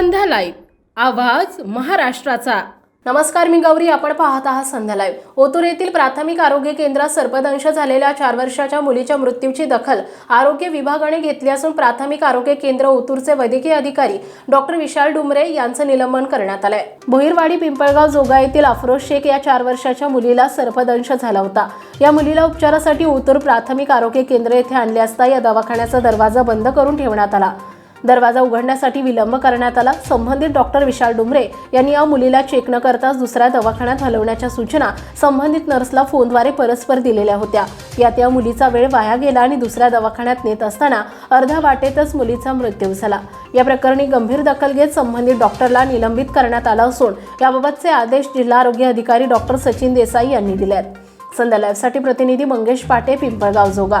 संध्या live. आवाज महाराष्ट्राचा. नमस्कार मी गौरी. आपण पाहत आहात संध्या लाईव्ह. ओतूर येथील प्राथमिक आरोग्य केंद्रात सर्पदंश झालेल्या चार वर्षाच्या मुलीच्या मृत्यूची दखल आरोग्य विभागाने घेतली असून प्राथमिक आरोग्य केंद्र ओतूरचे वैद्यकीय अधिकारी डॉक्टर विशाल डुमरे यांचं निलंबन करण्यात आलंय. भोईरवाडी पिंपळगाव जोगा येथील अफरोज शेख या चार वर्षाच्या मुलीला सर्पदंश झाला होता. या मुलीला उपचारासाठी ओतूर प्राथमिक आरोग्य केंद्र येथे आणले असता या दवाखान्याचा दरवाजा बंद करून ठेवण्यात आला. दरवाजा उघडण्यासाठी विलंब करण्यात आला. संबंधित डॉक्टर विशाल डुमरे यांनी या मुलीला चेक न करताच दुसऱ्या दवाखान्यात हलवण्याच्या सूचना संबंधित नर्सला फोनद्वारे परस्पर दिलेल्या होत्या. यात या मुलीचा वेळ वाया गेला आणि दुसऱ्या दवाखान्यात नेत असताना अर्ध्या वाटेतच मुलीचा मृत्यू झाला. या प्रकरणी गंभीर दखल घेत संबंधित डॉक्टरला निलंबित करण्यात आला असून याबाबतचे आदेश जिल्हा आरोग्य अधिकारी डॉक्टर सचिन देसाई यांनी दिले आहेत संध्या लाईव्हसाठी प्रतिनिधी मंगेश पाटे पिंपळगाव जोगा.